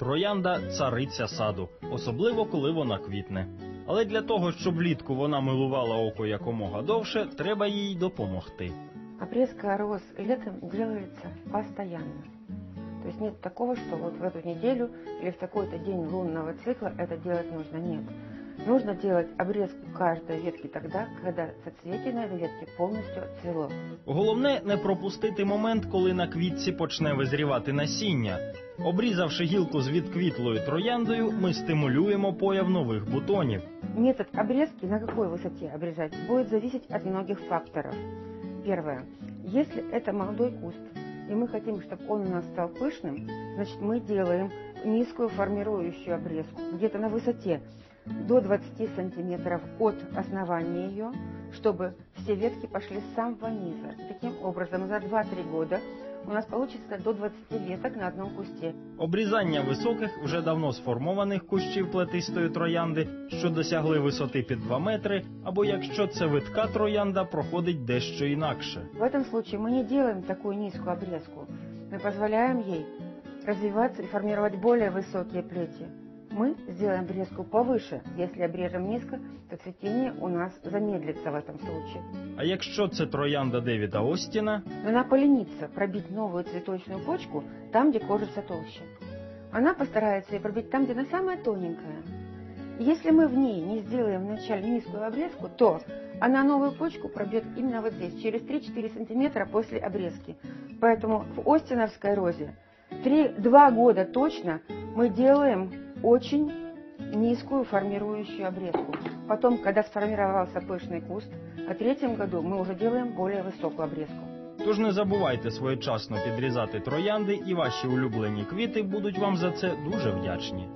Троянда цариця саду, особливо коли вона квітне. Але для того, щоб влітку вона милувала око якомога довше, треба їй допомогти. Обрезка роз летом делается постоянно. То есть такого, что вот в эту неделю или в такой-то день лунного цикла это делать нужно. Нет. Нужно делать обрезку каждой ветки тогда, когда соцветие на этой ветке полностью отцвело. Головне не пропустити момент, коли на квітці почне визрівати насіння. Обрізавши гілку з відквітлою трояндою, ми стимулюємо появ нових бутонів. Метод обрезки на какой высоте обрезать будет зависеть от многих факторов. Первое. Если это молодой куст, и мы хотим, чтобы он у нас стал пышным, значит мы делаем низкую формирующую обрезку, где-то на высоте до 20 сантиметров от основания ее, чтобы все ветки пошли с самого низа. Таким образом, за 2-3 года у нас получится до 20 веток на одном кусте. Обрізання високих, вже давно сформованих кущів плетистої троянди, що досягли висоти під 2 метри, або якщо це витка троянда, проходить дещо інакше. В этом случае мы не делаем такую низкую обрезку. Мы позволяем ей развиваться и формировать более высокие плети. Мы сделаем обрезку повыше. Если обрежем низко, то цветение у нас замедлится в этом случае. А якщо це троянда Девіда Остіна, Но она поленится пробить новую цветочную почку там, где кожица толще. Она постарается ее пробить там, где она самая тоненькая. И Если мы в ней не сделаем вначале низкую обрезку, то она новую почку пробьет именно вот здесь, через 3-4 сантиметра после обрезки. Поэтому в Остиновской розе 3-2 года точно мы делаем очень низкую формирующую обрезку. Потом, когда сформировался пышный куст, на третьем году мы уже делаем более высокую обрезку. тож не забувайте своєчасно підрізати троянди, і ваші улюблені квіти будуть вам за це дуже вдячні.